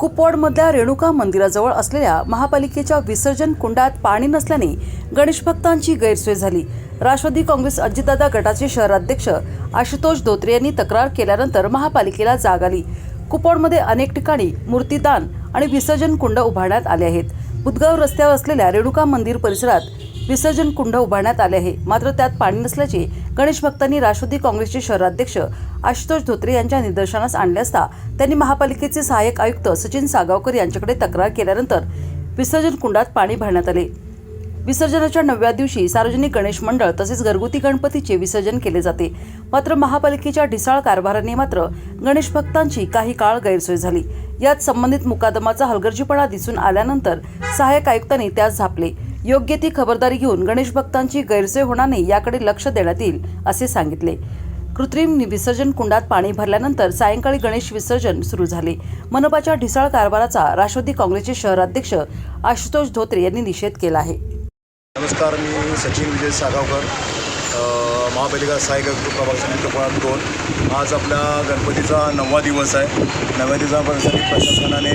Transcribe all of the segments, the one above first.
कुपवाडमधल्या रेणुका मंदिराजवळ असलेल्या महापालिकेच्या विसर्जन कुंडात पाणी नसल्याने गणेश भक्तांची गैरसोय झाली. राष्ट्रवादी काँग्रेस अजितदादा गटाचे शहराध्यक्ष आशुतोष धोत्रे यांनी तक्रार केल्यानंतर महापालिकेला जाग आली. कुपवाडमध्ये अनेक ठिकाणी मूर्तीदान आणि विसर्जन कुंड उभारण्यात आले आहेत. बुदगाव रस्त्यावर असलेल्या रेणुका मंदिर परिसरात विसर्जन कुंड उभारण्यात आले आहे. मात्र त्यात पाणी नसल्याचे गणेश भक्तांनी राष्ट्रवादी काँग्रेसचे शहराध्यक्ष आशुतोष धोत्रे यांच्या निदर्शनास आणले असता त्यांनी महापालिकेचे सहाय्यक आयुक्त सचिन सागावकर यांच्याकडे तक्रार केल्यानंतर विसर्जन कुंडात पाणी भरण्यात आले. विसर्जनाच्या नवव्या दिवशी सार्वजनिक गणेश मंडळ तसेच घरगुती गणपतीचे विसर्जन केले जाते. मात्र महापालिकेच्या ढिसाळ कारभाराने मात्र गणेश भक्तांची काही काळ गैरसोय झाली. यात संबंधित मुकादमाचा हलगर्जीपणा दिसून आल्यानंतर सहाय्यक आयुक्तांनी त्यास झापले. योग्य ती खबरदारी घेऊन गणेश भक्तांची गैरसोय होणार नाही याकडे लक्ष देण्यात येईल असे सांगितले. कृत्रिम विसर्जन कुंडात पाणी भरल्यानंतर सायंकाळी गणेश विसर्जन सुरू झाले. मनपाच्या ढिसाळ कारभाराचा राष्ट्रवादी काँग्रेसचे शहराध्यक्ष आशुतोष धोत्रे यांनी निषेध केला आहे. नमस्कार मी सचिन विजय सागावकर. महापालिका सहाय्यक आयुक्त प्रभाग समिती कोळात दोन. आज आपल्या गणपतीचा नववा दिवस आहे. नवव्या दिवसापर्यंत प्रशासनाने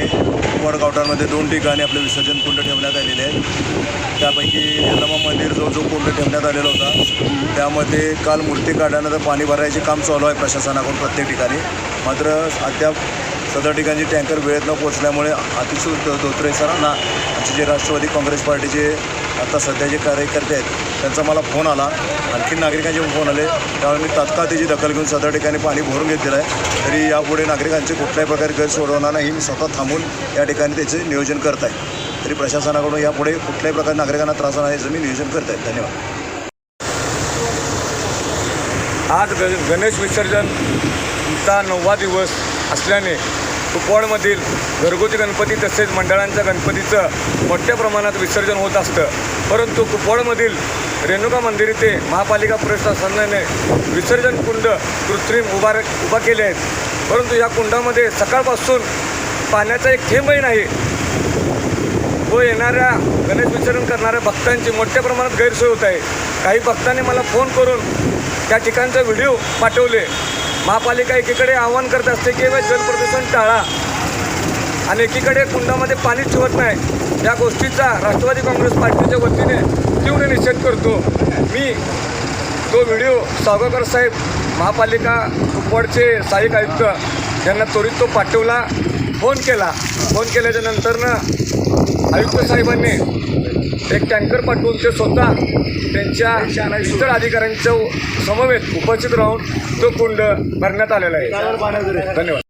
वडगावटांमध्ये दोन ठिकाणी आपले विसर्जन कुंड ठेवण्यात आलेले आहेत त्यापैकी यल्लमा मंदिर जो जो कुंड ठेवण्यात आलेला होता त्यामध्ये काल मूर्ती काढल्यानंतर पाणी भरायचे काम चालू आहे प्रशासनाकडून प्रत्येक ठिकाणी. मात्र अद्याप सदर ठिकाणी टँकर वेळेत न पोचल्यामुळे अतिशय धोत्रे सरांना आमचे जे राष्ट्रवादी काँग्रेस पार्टीचे आता सध्याचे कार्यकर्ते आहेत त्यांचा मला फोन आला. आणखी नागरिकांचे फोन आले. त्यामुळे मी तात्काळ त्याची दखल घेऊन सदर ठिकाणी पाणी भरून घेतलेलं आहे. तरी यापुढे नागरिकांचे कुठल्याही प्रकारे गैर सोडवणार नाही. मी स्वतः थांबून या ठिकाणी त्याचे नियोजन करत आहे. तरी प्रशासनाकडून यापुढे कुठल्याही प्रकारे नागरिकांना त्रास होणार याचं मी नियोजन करत आहे. धन्यवाद. आज ग गणेश विसर्जनचा नववा दिवस असल्याने कुपवाडमधील घरगुती गणपती तसेच मंडळांच्या गणपतीचं मोठ्या प्रमाणात विसर्जन होत असतं. परंतु कुपवाडमधील रेणुका मंदिर येथे महापालिका प्रशासनाने विसर्जन कुंड कृत्रिम उभार उभा केले आहेत. परंतु या कुंडामध्ये सकाळपासून पाण्याचा एक थेंबही नाही. व येणाऱ्या गणेश विसर्जन करणाऱ्या भक्तांची मोठ्या प्रमाणात गैरसोय होत आहे. काही भक्तांनी मला फोन करून त्या ठिकाणचे व्हिडिओ पाठवले. महापालिका एकीकडे आवाहन करत असते की जलप्रदूषण टाळा. आणि एकीकडे कुंडामध्ये पाणीच ठेवत नाही. या गोष्टीचा राष्ट्रवादी काँग्रेस पार्टीच्या वतीने तीव्र निषेध करतो. मी तो व्हिडिओ सावगावकर साहेब महापालिका कुपवाडचे सहाय्यक आयुक्त यांना त्वरित तो पाठवला फोन केला. फोन केल्याच्या नंतरनं आयुक्त साहेबांनी एक टँकर पाठवून ते स्वतः त्यांच्या इतर अधिकाऱ्यांच्या समवेत उपस्थित राहून तो कुंड भरण्यात आलेला आहे. धन्यवाद.